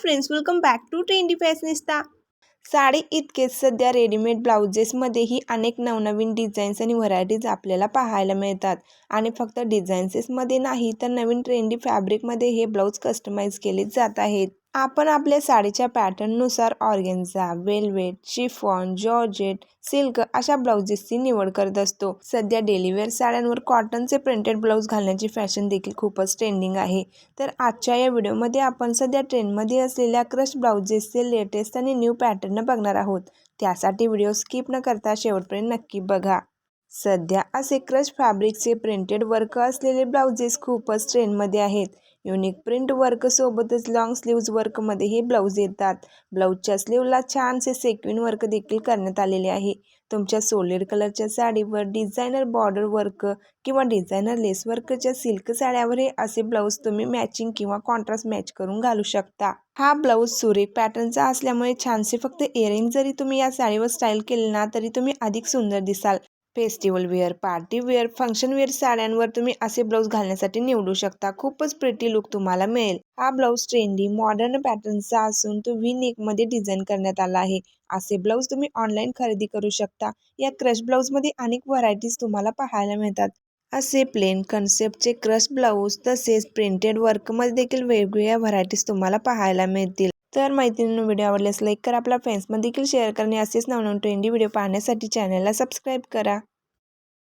Friends welcome back to trendy fashionista sari इतकेच सध्या readymade ब्लाउजेसमध्येही अनेक नवनवीन डिझाईन्स आणि व्हरायटीज आपल्याला पाहायला मिळतात. आणि फक्त डिझाईन्सेसमध्ये नाही तर नवीन ट्रेंडी फॅब्रिकमध्ये हे ब्लाऊज कस्टमाइज केले जात आहेत. आपण आपल्या साडीच्या पॅटर्ननुसार organza velvet chiffon georgette silk अशा ब्लाउजेसची निवड करत असतो. सध्या डेलीवेअर साड्यांवर कॉटनचे प्रिंटेड ब्लाऊज घालण्याची फॅशन देखील खूपच ट्रेंडिंग आहे. तर आजच्या या व्हिडिओमध्ये आपण सध्या ट्रेंडमध्ये असलेल्या क्रश ब्लाउजेसचे लेटेस्ट आणि न्यू पॅटर्न बघणार आहोत. त्यासाठी व्हिडिओ स्किप न करता शेवटपर्यंत नक्की बघा. सध्या असे क्रश फॅब्रिकचे प्रिंटेड वर्क असलेले ब्लाउजेस खूपच ट्रेंडमध्ये आहेत. युनिक प्रिंट वर्कसोबतच लॉंग स्लीव्ज वर्कमध्ये हे ब्लाऊज येतात. ब्लाऊजच्या स्लीवला छानसे सेक्विन वर्क देखील करण्यात आलेले आहे. तुमच्या सोलेड कलरच्या साडीवर डिझायनर बॉर्डर वर्क किंवा डिझायनर लेस वर्कच्या सिल्क साड्यावर हे असे ब्लाऊज तुम्ही मॅचिंग किंवा कॉन्ट्रास्ट मॅच करून घालू शकता. हा ब्लाऊज सुरेख पॅटर्नचा असल्यामुळे छानसे फक्त इयरिंग जरी तुम्ही या साडीवर स्टाईल केले ना तरी तुम्ही अधिक सुंदर दिसाल. Festival wear party wear function wear साड्यांवर तुम्ही असे ब्लाऊज घालण्यासाठी निवडू शकता. खूपच प्रिटी लुक तुम्हाला मिळेल. हा ब्लाऊज ट्रेंडी मॉडर्न पॅटर्नचा असून तो व्ही नेकमध्ये डिझाईन करण्यात आला आहे. असे ब्लाऊज तुम्ही ऑनलाईन खरेदी करू शकता. या क्रश ब्लाऊजमध्ये अनेक व्हरायटीज तुम्हाला पाहायला मिळतात. असे प्लेन कन्सेप्टचे क्रश ब्लाऊज तसेच प्रिंटेड वर्कमध्ये देखील वेगवेगळ्या व्हरायटीज तुम्हाला पाहायला मिळतील. तर मैत्रिणींनो व्हिडिओ आवडल्यास लाईक करा आपल्या फ्रेंड्समध्ये देखील शेअर करणे असेच नवनवीन ट्रेंडी व्हिडिओ पाहण्यासाठी चॅनलला सबस्क्राईब करा.